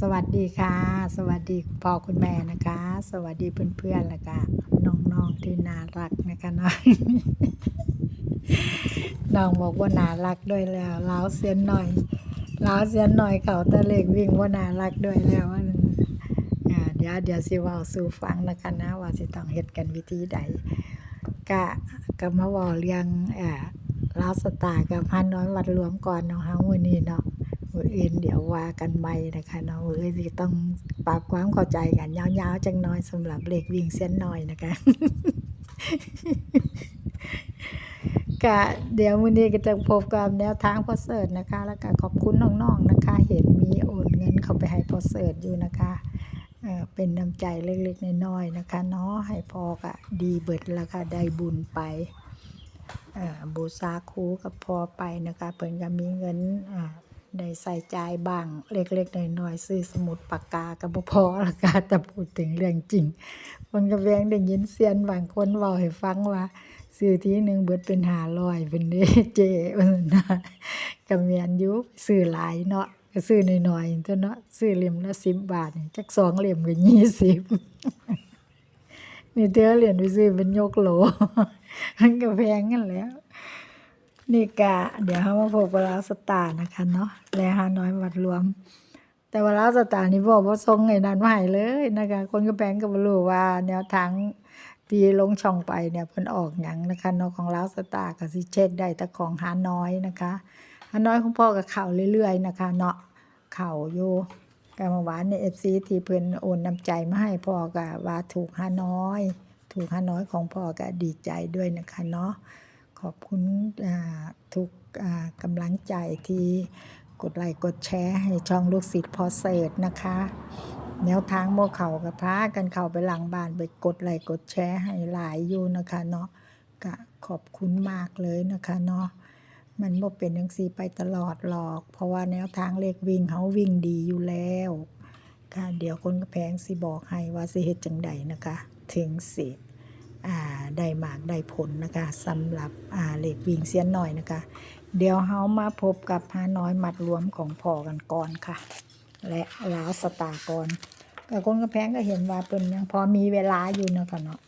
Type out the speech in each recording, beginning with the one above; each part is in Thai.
สวัสดีค่ะ สวัสดีพ่อคุณแม่นะคะ สวัสดีเพื่อนๆแล้วก็น้องๆที่น่ารักนะคะน้องน้องบอกว่าน่ารักด้วยแล้วเล้าเสียนหน่อยเล้าเสียนหน่อยเขาตะเล็กวิ่งว่าน่ารักด้วยแล้วเดี๋ยวเดี๋ยวสิว้าสู่ฟังนะคะนะว่าสิต้องเฮ็ดกันวิธีใดก็ก็มาว้าเรื่องอ่าลาสตาร์กับฮันน้อยวัดรวมก่อนเนาะเฮามื้อนี้เนาะ มืออื่นเดี๋ยวว่ากันใหม่นะคะเนาะมืออื่นต้องปรับความเข้าใจกันยาวๆจักหน่อยสำหรับเลขวิ่งเส้นน้อยนะคะก็เดี๋ยวมื้อนี้ก็จะพบกับแนวทางพอเสิร์ชนะคะ แล้วก็ขอบคุณน้องๆนะคะ เห็นมีโอนเงินเข้าไปให้พอเสิร์ชอยู่นะคะเออเป็นน้ำใจเล็กๆน้อยๆนะคะเนาะให้พอก็ดีเบิดแล้วก็ได้บุญไปอ่อบูชาครูกับพอไปนะคะ เพิ่นก็มีเงินอ่า ได้ใส่ใจบ้างเล็กๆน้อยๆซื้อสมุดปากกาก็บ่พอละค่ะแต่พูดถึงเรื่องจริงมันก็แวงได้ยินเซียนบางคนเว้าให้ฟังว่าซื้อทีหนึ่งเบิดเป็น500เพิ่นเด้เจว่าซั่นนะก็แม่นอยู่ซื้อหลายเนาะก็ซื้อน้อยๆตัวเนาะซื้อเล่มละ10บบาทนี่จัก2เล่มก็20นี่เธอเหรียญไปซื้อเป็นยกโหลมันก็แพงกันแล้ว นี่กะเดี๋ยวเรามาพบกับลาสตาร์นะคะเนาะและฮาน้อยวัดรวม แต่วลาสตาร์นี่บอกว่าทรงไอ้นั้นมาให้เลยนะคะ คนก็แปลงก็บรู้ว่าแนวทางที่ลงช่องไปเนี่ยเพิ่นออกหยังนะคะเนาะของลาวสตาร์ก็สิเช็คได้แต่ของฮาน้อยนะคะฮาน้อยของพ่อก็เข้าเรื่อยๆนะคะ เนาะเข้าอยู่ก็เมื่อวานใน FC ที่เพิ่นโอนน้ำใจมาให้พ่อก็ว่าถูกฮาน้อย ถูกฮาน้อยของพ่อก็ดีใจด้วยนะคะเนาะ ขอบคุณทุกกำลังใจที่กดไลค์กดแชร์ให้ช่องลูกศิษย์พอเศษนะคะ แนวทางโมเขากับพากันเข้าไปหลังบ้านไปกดไลค์กดแชร์ให้หลายอยู่นะคะเนาะก็ขอบคุณมากเลยนะคะเนาะมันบ่เป็นจังซีไปตลอดหรอก เพราะว่าแนวทางเลขวิ่งเขาวิ่งดีอยู่แล้วค่ะเดี๋ยวคนกระแพงสิบอกให้ว่าสิเฮ็ดจังใดนะคะ ถึงสิ ได้หมากได้ผลนะคะสำหรับเหล็กวิ่งเสียนหน่อยนะคะ เดี๋ยวเฮามาพบกับฮาน้อยหมัดรวมของพอกันก่อนค่ะ และลาวสตากร์ก่อนแต่คนกระแพงก็เห็นว่าเป็นยังพอมีเวลาอยู่นะคะเนาะ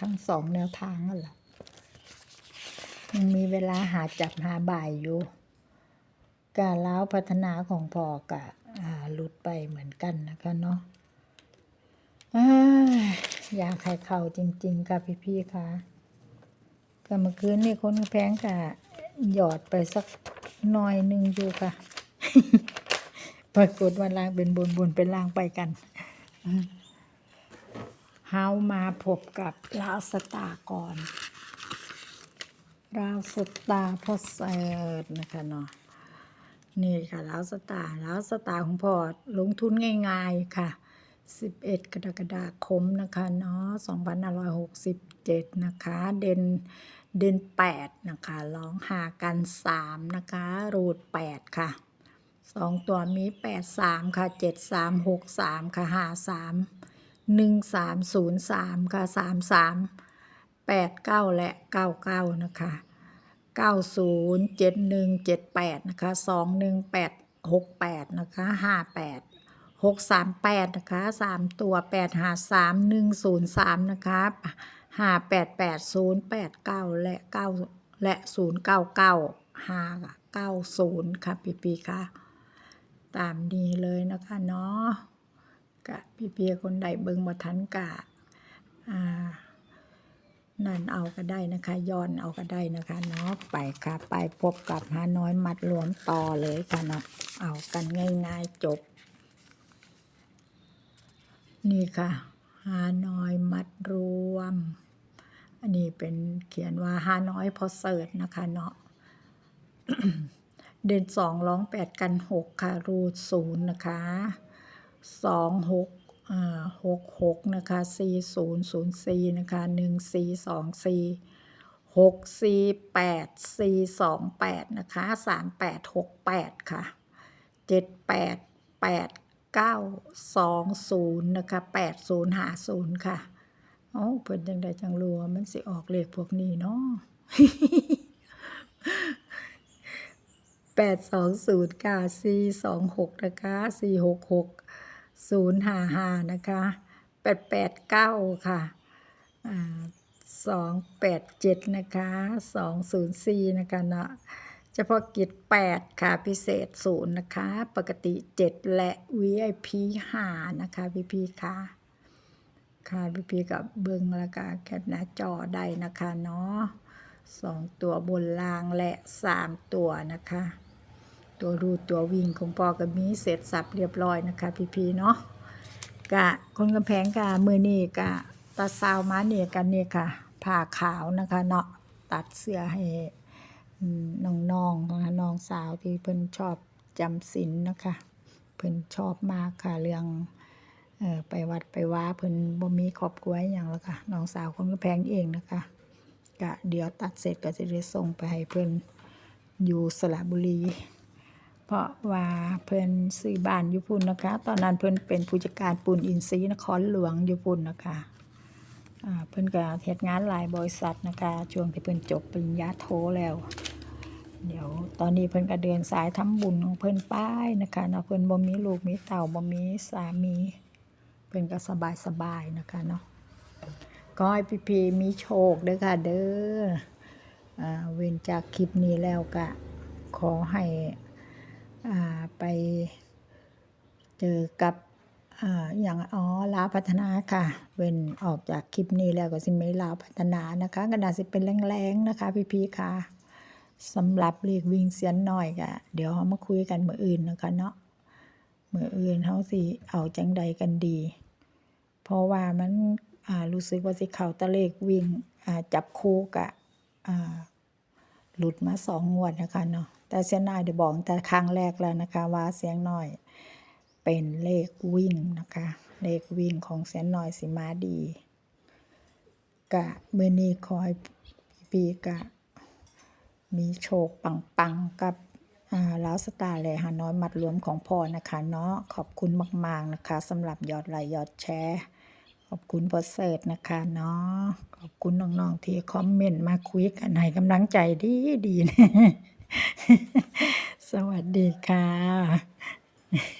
ทั้งสองแนวทางนั่นแหละยังมีเวลาหาจับหาบ่ายอยู่การล้าวพัฒนาของพอกะหลุดไปเหมือนกันนะคะเนาะ อยากให้เข้าจริง ๆค่ะพี่ๆค่ะก็เมื่อคืนนี่คนแพงกะหยอดไปสักหน่อยหนึ่งอยู่ค่ะ ปรากฏว่าล่างเป็นบนบนเป็นล่างไปกันเฮามาพบกับลาวสตาก่อนลาวสตาร์พอเสิร์ตนะคะเนาะนี่ค่ะล้วสตาล้วสตาของพอลงทุนง่าย ๆ ค่ะ 11 กรกฎาคมนะคะเนาะ2567 นะคะ เด่นเด่น 8 นะคะร้องหากัน 3 นะคะ รูด 8 ค่ะ 2 ตัวมี 83 ค่ะ 7363 ค่ะ 53 1303 ค่ะ 33 89 และ 99 นะคะ 90 71 78 นะคะ 21 8 68 นะคะ 58 หกสามแปดนะคะสามตัวแปดหาสามหนึ่งศูนย์สามนะคะหาแปดแปดศูนย์แปดเก้าและเก้าและศูนย์เก้าเก้าหาเก้าศูนย์ค่ะพี่ปีค่ะ ตามนี้เลยนะคะเนาะกะพี่ปีคนใดเบิ้งมาทันกะอ่านั่นเอาก็ได้นะคะย้อนเอาก็ได้นะคะเนาะไปค่ะ ไปพบกับหาน้อยมัดรวมต่อเลยค่ะเนาะเอากันง่ายๆจบ นี่ค่ะ ฮานอยมัดรวม อันนี้เป็นเขียนว่าฮานอยพอเสิร์ตนะคะเนาะ เด่นสองร้องแปดกันหกค่ะ รูดศูนย์นะคะสองหกหกหกนะคะสี่ศูนย์ศูนย์สี่นะคะหนึ่งสี่สองสี่หกสี่แปดสี่สองแปดนะคะสามแปดหกแปดค่ะเจ็ดแปดแปด เก้าสองศูนย์นะคะแปดศูนย์หาศูนย์ค่ะเอ้าเพิ่นจังใดจังรัวมันสิออกเลขพวกนี้เนาะแปดสองศูนย์ค่ะสี่สองหกนะคะสี่หกหกศูนย์ห้าห้านะคะแปดแปดเก้าค่ะสองแปดเจ็ดนะคะสองศูนย์สี่นะคะเนาะ เฉพาะกิจแปดค่ะ พิเศษศูนย์นะคะ ปกติเจ็ดและ VIP ห้านะคะ พี่พี่ค่ะค่ะพี่พี่กับเบิ้งแล้วก็แคปหน้าจอได้นะคะเนาะสองตัวบนล่างและสามตัวนะคะ ตัวรูดตัววิ่งของปอกับมีเสร็จสับเรียบร้อยนะคะ พี่พี่เนาะกะคนกำแพงกะมือนี่กะตาซาวมาเนี่ยกันเนี่ยค่ะผ้าขาวนะคะเนาะตัดเสื้อให้ อืมน้องๆนะคะน้องสาวที่เพิ่นชอบจำศีลนะคะเพิ่นชอบมากค่ะเรื่องออไปวัดไปว่าเพิ่นบ่มีครอบครัวอย่างแล้วค่ะน้องสาวคนก็แพงเองนะคะกะเดี๋ยวตัดเสร็จก็จะได้ส่งไปให้เพิ่นอยู่สระบุรี เพราะว่าเพิ่นซื้อบ้านอยู่พุ่นนะคะ ตอนนั้นเพิ่นเป็นผู้จัดการปูนอินทรีนครหลวงอยู่พุ่นนะคะเพิ่นก็เฮ็ดงานหลายบริษัทนะคะช่วงที่เพิ่นจบปริญญาโทแล้ว เดี๋ยวตอนนี้เพิ่นก็เดินสายทำบุญของเพิ่นป้ายนะคะเนาะเพิ่นบ่มีลูกมีเต่าบ่มีสามี เพิ่นก็สบายสบายๆนะคะเนาะก็ให้พี่พีมีโชคเด้อค่ะเด้ออ่าเว้นจากคลิปนี้แล้วก็ขอให้อ่าไปเจอกับอ่าอย่างอ๋อลาพัฒนาค่ะ เว้นออกจากคลิปนี้แล้วก็สิไม่ลาพัฒนานะคะก็น่าสิเป็นแรงๆนะคะพี่พีค่ะ สำหรับเลขวิ่งเสียนหน่อยก็เดี๋ยวเรามาคุยกันมืออื่นนะคะเนาะมืออื่นเฮาสิเอาจังใดกันดี เพราะว่ามันอ่ารู้สึกว่าสิเขาตะเลขวิ่งอ่าจับคู่กะอ่าหลุดมาสองงวดนะคะเนาะแต่เสียนายได้บอกแต่ครั้งแรกแล้วนะคะ ว่าเสียงน้อยเป็นเลขวิ่งนะคะ เลขวิ่งของเสียนหน้อยสิมาดี กะมื้อนี้ขอให้พี่ๆกะ มีโชคปังๆกับอ่าลาวสตาร์เลยฮะน้อยมัดรวมของพ่อนะคะเนาะขอบคุณมาก ๆนะคะสำหรับยอดไลค์ยอดแชร์ ขอบคุณพอเสิร์ตนะคะเนาะขอบคุณน้องๆที่คอมเมนต์มาคุยกันให้กำลังใจดีดีๆสวัสดีค่ะ